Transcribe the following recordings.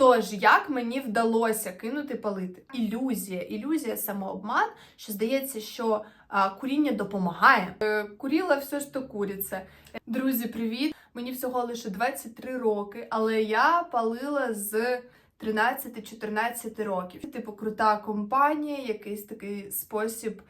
Тож, як мені вдалося кинути палити? Ілюзія, ілюзія самообман, що здається, що а, куріння допомагає. Е, куріла все ж то куріться. Друзі, привіт! Мені всього лише 23 роки, але я палила з 13-14 років. Типу, крута компанія, якийсь такий спосіб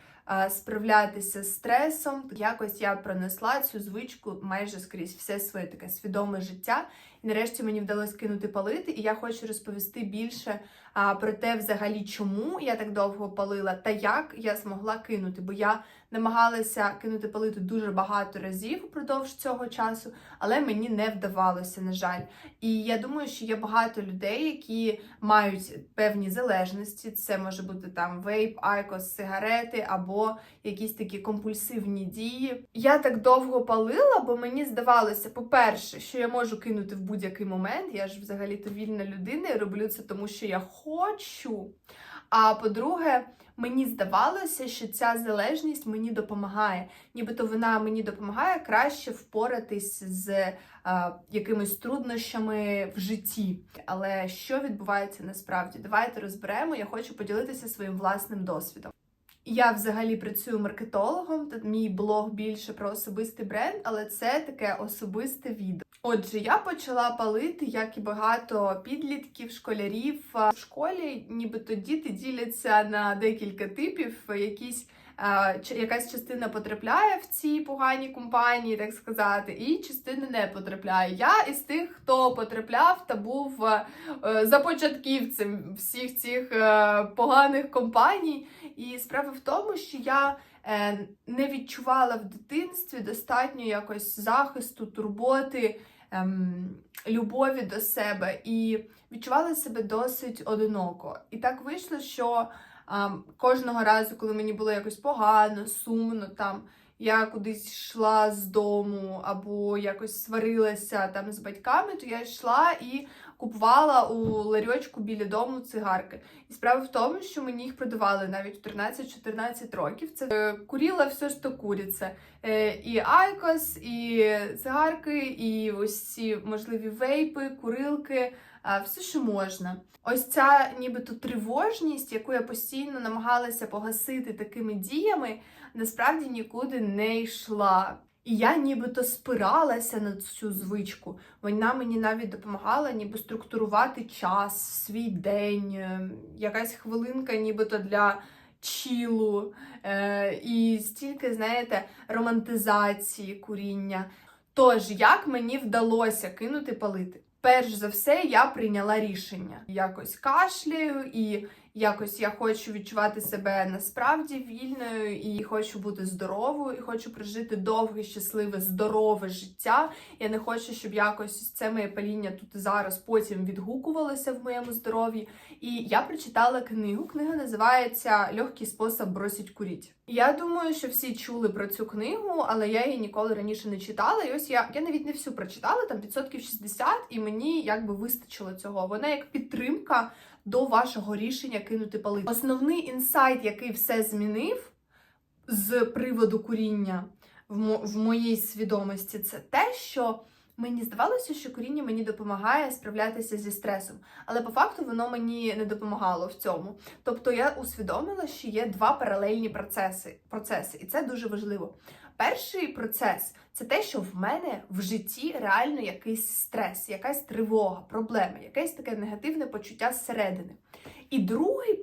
справлятися з стресом. Якось я пронесла цю звичку майже скрізь все своє таке свідоме життя. І нарешті мені вдалося кинути палити, і я хочу розповісти більше а, про те, взагалі, чому я так довго палила та як я змогла кинути. Бо я намагалася кинути палити дуже багато разів упродовж цього часу, але мені не вдавалося, на жаль. І я думаю, що є багато людей, які мають певні залежності. Це може бути там вейп, айкос, сигарети або якісь такі компульсивні дії. Я так довго палила, бо мені здавалося, по-перше, що я можу кинути в будь-який момент. Я ж взагалі-то вільна людина і роблю це тому, що я хочу. А по-друге, мені здавалося, що ця залежність мені допомагає, нібито вона мені допомагає краще впоратись з а, якимись труднощами в житті. Але що відбувається насправді? Давайте розберемо. Я хочу поділитися своїм власним досвідом. Я взагалі працюю маркетологом, та мій блог більше про особистий бренд, але це таке особисте відео. Отже, я почала палити, як і багато підлітків, школярів в школі, нібито діти діляться на декілька типів, якісь. Якась частина потрапляє в ці погані компанії, так сказати, і частина не потрапляє. Я із тих, хто потрапляв та був е, започатківцем всіх цих е, поганих компаній. І справа в тому, що я не відчувала в дитинстві достатньо якось захисту, турботи, ем, любові до себе і відчувала себе досить одиноко. І так вийшло, що ем, кожного разу, коли мені було якось погано, сумно там. Я кудись йшла з дому або якось сварилася там з батьками, то я йшла і купувала у ларьочку біля дому цигарки. І справа в тому, що мені їх продавали навіть в 13-14 років. Це е, куріла все ж то куріться. Е, І айкос, і цигарки, і ось ці можливі вейпи, курилки. Все, що можна. Ось ця нібито тривожність, яку я постійно намагалася погасити такими діями, насправді нікуди не йшла. І я нібито спиралася на цю звичку. Вона мені навіть допомагала ніби структурувати час, свій день, е, якась хвилинка, нібито для чілу. Е, і стільки, знаєте, романтизації куріння. Тож, як мені вдалося кинути палити? Перш за все, я прийняла рішення. Якось кашляю, і якось я хочу відчувати себе насправді вільною, і хочу бути здоровою, і хочу прожити довге, щасливе, здорове життя. Я не хочу, щоб якось це моє паління тут і зараз потім відгукувалося в моєму здоров'ї. І я прочитала книгу. Книга називається Легкий спосіб бросить куріть. Я думаю, що всі чули про цю книгу, але я її ніколи раніше не читала. І ось я, я навіть не всю прочитала, там відсотків 60, і мені якби вистачило цього. Вона як підтримка до вашого рішення кинути палити. Основний інсайт, який все змінив з приводу куріння в, мо в моїй свідомості, це те, що мені здавалося, що куріння мені допомагає справлятися зі стресом, але по факту воно мені не допомагало в цьому. Тобто я усвідомила, що є два паралельні процеси, процеси, і це дуже важливо. Перший процес це те, що в мене в житті реально якийсь стрес, якась тривога, проблема, якесь таке негативне почуття зсередини. І другий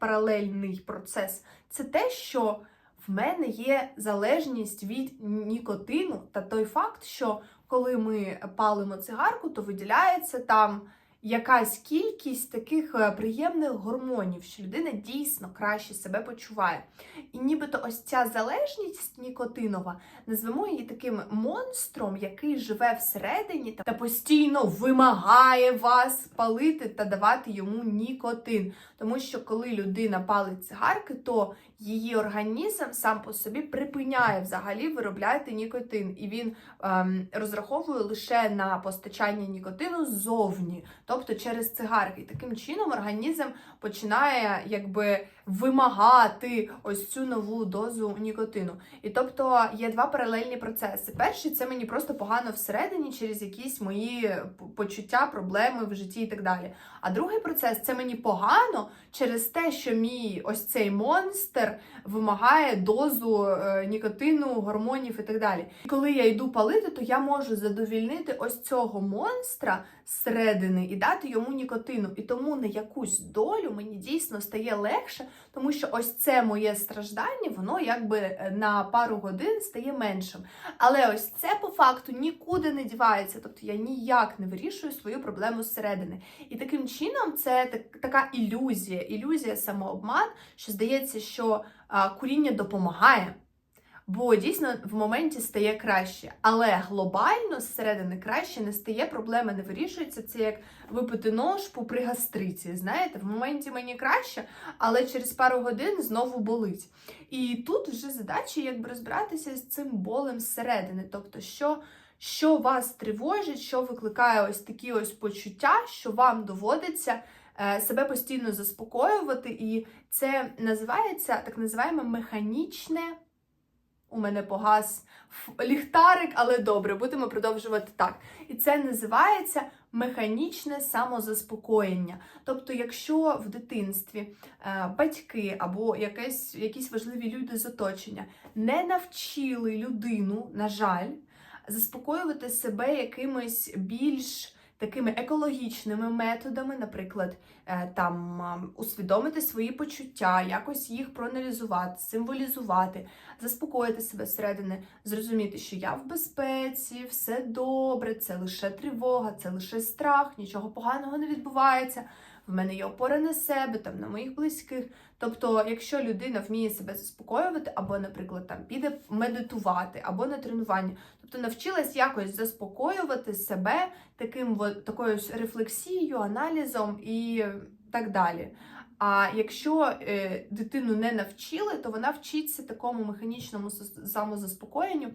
паралельний процес це те, що в мене є залежність від нікотину та той факт, що коли ми палимо цигарку, то виділяється там якась кількість таких е, приємних гормонів, що людина дійсно краще себе почуває. І нібито ось ця залежність нікотинова, назвемо її таким монстром, який живе всередині та постійно вимагає вас палити та давати йому нікотин. Тому що коли людина палить цигарки, то її організм сам по собі припиняє взагалі виробляти нікотин, і він ем, розраховує лише на постачання нікотину ззовні. Тобто через цигарки. Таким чином організм починає якби вимагати ось цю нову дозу нікотину. І тобто є два паралельні процеси. Перший це мені просто погано всередині через якісь мої почуття, проблеми в житті і так далі. А другий процес це мені погано через те, що мій ось цей монстр вимагає дозу е, нікотину, гормонів і так далі. І коли я йду палити, то я можу задовільнити ось цього монстра зсередини і дати йому нікотину. І тому на якусь долю мені дійсно стає легше, тому що ось це моє страждання, воно якби е, на пару годин стає меншим. Але ось це по факту нікуди не дівається. Тобто я ніяк не вирішую свою проблему зсередини. І таким чином це так, така ілюзія, ілюзія самообман, що здається, що а, куріння допомагає. Бо дійсно в моменті стає краще, але глобально зсередини краще не стає, проблема не вирішується. Це як випити ножпу при гастриті. Знаєте, в моменті мені краще, але через пару годин знову болить. І тут вже задача якби розбиратися з цим болем зсередини. Тобто, що, що вас тривожить, що викликає ось такі ось почуття, що вам доводиться е, себе постійно заспокоювати, і це називається так називаємо механічне. У мене погас ліхтарик, але добре, будемо продовжувати так. І це називається механічне самозаспокоєння. Тобто, якщо в дитинстві е, батьки або якесь, якісь важливі люди з оточення не навчили людину, на жаль, заспокоювати себе якимись більш такими екологічними методами, наприклад, е, там усвідомити свої почуття, якось їх проаналізувати, символізувати, заспокоїти себе всередини, зрозуміти, що я в безпеці, все добре, це лише тривога, це лише страх, нічого поганого не відбувається. В мене є опора на себе, там на моїх близьких. Тобто, якщо людина вміє себе заспокоювати, або, наприклад, там піде медитувати, або на тренування, тобто навчилась якось заспокоювати себе таким такою рефлексією, аналізом і так далі. А якщо е, дитину не навчили, то вона вчиться такому механічному самозаспокоєнню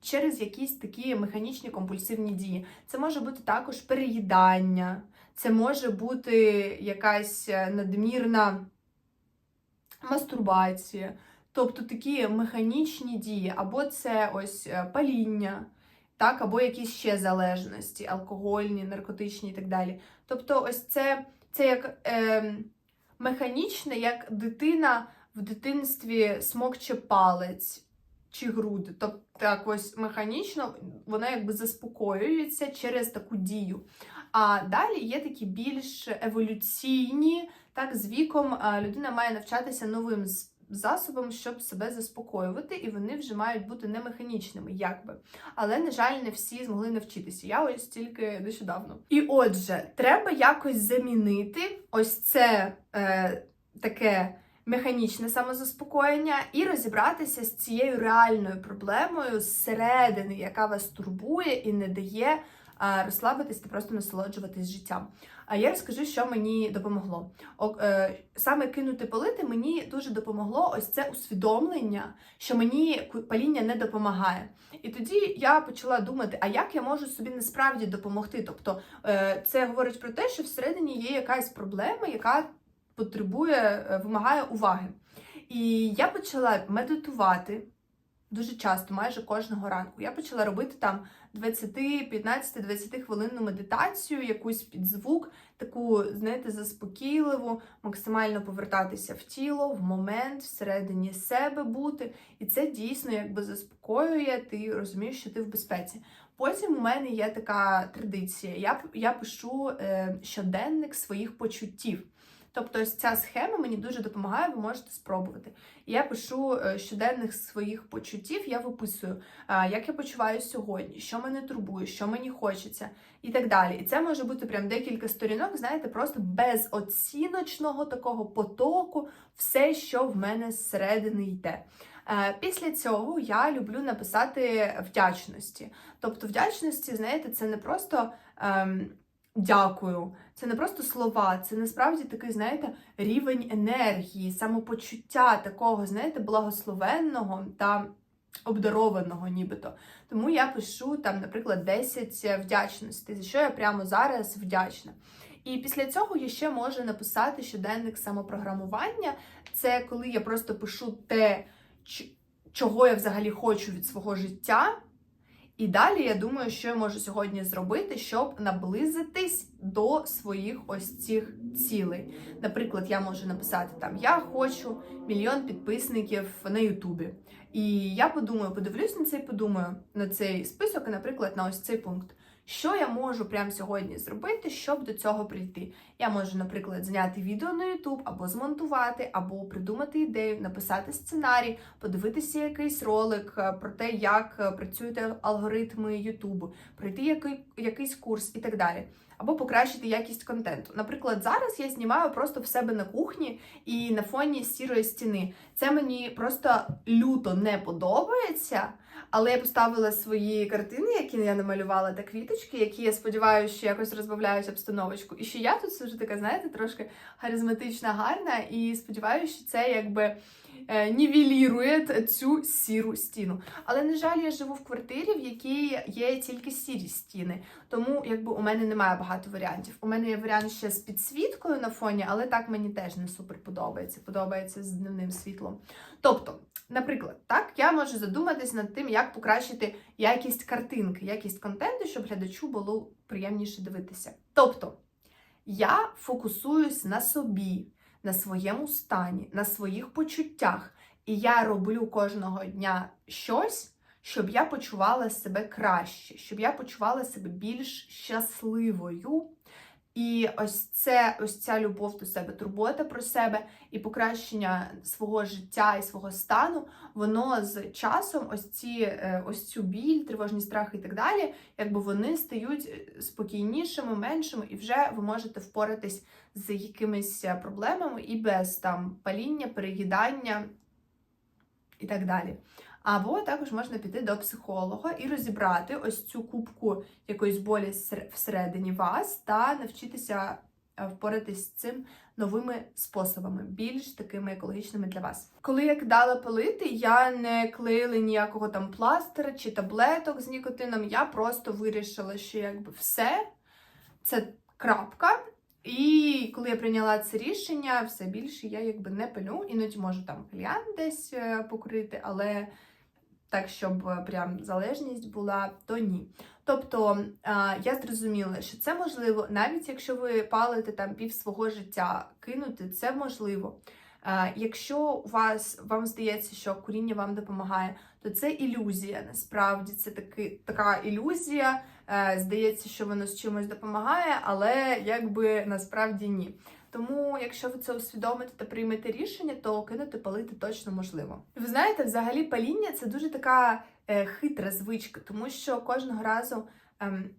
через якісь такі механічні компульсивні дії. Це може бути також переїдання, це може бути якась е, надмірна мастурбація, тобто такі механічні дії, або це ось е, паління, так, або якісь ще залежності, алкогольні, наркотичні і так далі. Тобто, ось це, це як е, механічне, як дитина в дитинстві смокче палець чи груди. Тобто, так ось механічно вона якби заспокоюється через таку дію. А далі є такі більш еволюційні, так, з віком людина має навчатися новим засобам, щоб себе заспокоювати, і вони вже мають бути не механічними, якби. Але, на жаль, не всі змогли навчитися. Я ось тільки нещодавно. І отже, треба якось замінити ось це е, таке. Механічне самозаспокоєння і розібратися з цією реальною проблемою зсередини, яка вас турбує і не дає розслабитись та просто насолоджуватись життям. А я розкажу, що мені допомогло. Е, саме кинути палити мені дуже допомогло ось це усвідомлення, що мені паління не допомагає. І тоді я почала думати, а як я можу собі насправді допомогти? Тобто е, це говорить про те, що всередині є якась проблема, яка потребує, е, вимагає уваги. І я почала медитувати дуже часто, майже кожного ранку. Я почала робити там 20, 15, 20 хвилинну медитацію, якусь під звук, таку, знаєте, заспокійливу, максимально повертатися в тіло, в момент, всередині себе бути. І це дійсно якби заспокоює, ти розумієш, що ти в безпеці. Потім у мене є така традиція. Я, я пишу е, щоденник своїх почуттів. Тобто ось ця схема мені дуже допомагає, ви можете спробувати. Я пишу е, щоденних своїх почуттів, я виписую, як я почуваю сьогодні, що мене турбує, що мені хочеться, і так далі. І це може бути прям декілька сторінок, знаєте, просто без оціночного такого потоку, все, що в мене зсередини йде. Е, Після цього я люблю написати вдячності. Тобто, вдячності, знаєте, це не просто. Ем, Дякую. Це не просто слова, це насправді такий, знаєте, рівень енергії, самопочуття такого, знаєте, благословенного та обдарованого, нібито. Тому я пишу там, наприклад, 10 вдячностей, за що я прямо зараз вдячна. І після цього я ще можу написати щоденник самопрограмування. Це коли я просто пишу те, чого я взагалі хочу від свого життя. І далі я думаю, що я можу сьогодні зробити, щоб наблизитись до своїх ось цих цілей. Наприклад, я можу написати там: Я хочу мільйон підписників на Ютубі. І я подумаю, подивлюсь на цей, подумаю на цей список, наприклад, на ось цей пункт. Що я можу прямо сьогодні зробити, щоб до цього прийти? Я можу, наприклад, зняти відео на YouTube, або змонтувати, або придумати ідею, написати сценарій, подивитися якийсь ролик е, про те, як е, працюють алгоритми YouTube, пройти який, якийсь курс і так далі. Або покращити якість контенту. Наприклад, зараз я знімаю просто в себе на кухні і на фоні сірої стіни. Це мені просто люто не подобається. Але я поставила свої картини, які я намалювала, та квіточки, які я сподіваюся, що якось розбавляють обстановочку. І ще я тут сижу така, знаєте, трошки харизматична, гарна, і сподіваюся, що це якби нівелірує цю сіру стіну. Але, на жаль, я живу в квартирі, в якій є тільки сірі стіни. Тому якби у мене немає багато варіантів. У мене є варіант ще з підсвіткою на фоні, але так мені теж не супер подобається. Подобається з дневним світлом. Тобто, наприклад, так я можу задуматись над тим, як покращити якість картинки, якість контенту, щоб глядачу було приємніше дивитися. Тобто, я фокусуюсь на собі, на своєму стані, на своїх почуттях, і я роблю кожного дня щось. Щоб я почувала себе краще, щоб я почувала себе більш щасливою. І ось це, ось ця любов до себе, турбота про себе і покращення свого життя і свого стану, воно з часом, ось ці е, ось цю біль, тривожні страхи і так далі, якби вони стають е, спокійнішими, меншими, і вже ви можете впоратись з якимись е, проблемами і без там паління, переїдання і так далі. Або також можна піти до психолога і розібрати ось цю кубку якоїсь болі всер- всередині вас та навчитися е, впоратись з цим новими способами, більш такими екологічними для вас. Коли я кидала пилити, я не клеїла ніякого там пластира чи таблеток з нікотином. Я просто вирішила, що якби все це крапка. І коли я прийняла це рішення, все більше я якби не пилю. Іноді можу там кальян десь е, покурити, але так, щоб е, прям залежність була, то ні. Тобто я зрозуміла, що це можливо, навіть якщо ви палите там пів свого життя, кинути це можливо. Якщо у вас вам здається, що куріння вам допомагає, то це ілюзія. Насправді це таки така ілюзія. Е, Здається, що воно з чимось допомагає, але якби насправді ні. Тому, якщо ви це усвідомите та приймете рішення, то кинути палити точно можливо. Ви знаєте, взагалі паління це дуже така е, хитра звичка, тому що кожного разу. Ем,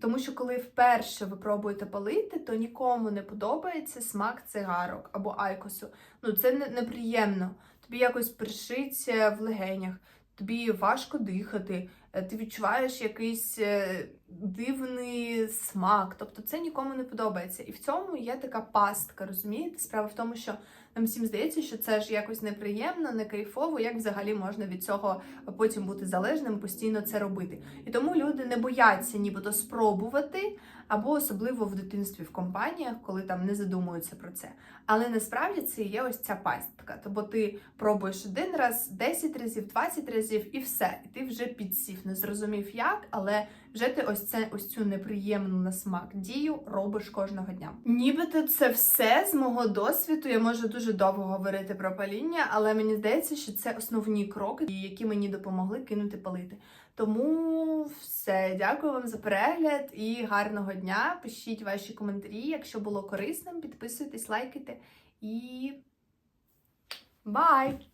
тому що коли вперше ви пробуєте палити, то нікому не подобається смак цигарок або айкосу. Ну це не, неприємно. Тобі якось першиться в легенях, тобі важко дихати, е, ти відчуваєш якийсь е, дивний смак. Тобто це нікому не подобається. І в цьому є така пастка, розумієте? Справа в тому, що нам всім здається, що це ж якось неприємно, не кайфово, як взагалі можна від цього потім бути залежним, постійно це робити. І тому люди не бояться нібито спробувати, або особливо в дитинстві в компаніях, коли там не задумуються про це. Але насправді це є ось ця пастка. Тобто ти пробуєш один раз, 10 разів, 20 разів і все. І ти вже підсів, не зрозумів як, але вже ти ось це ось цю неприємну на смак дію робиш кожного дня. Нібито це все з мого досвіду. Я можу дуже довго говорити про паління, але мені здається, що це основні кроки, які мені допомогли кинути палити. Тому все, дякую вам за перегляд і гарного дня. Пишіть ваші коментарі, якщо було корисним, підписуйтесь, лайкайте і бай!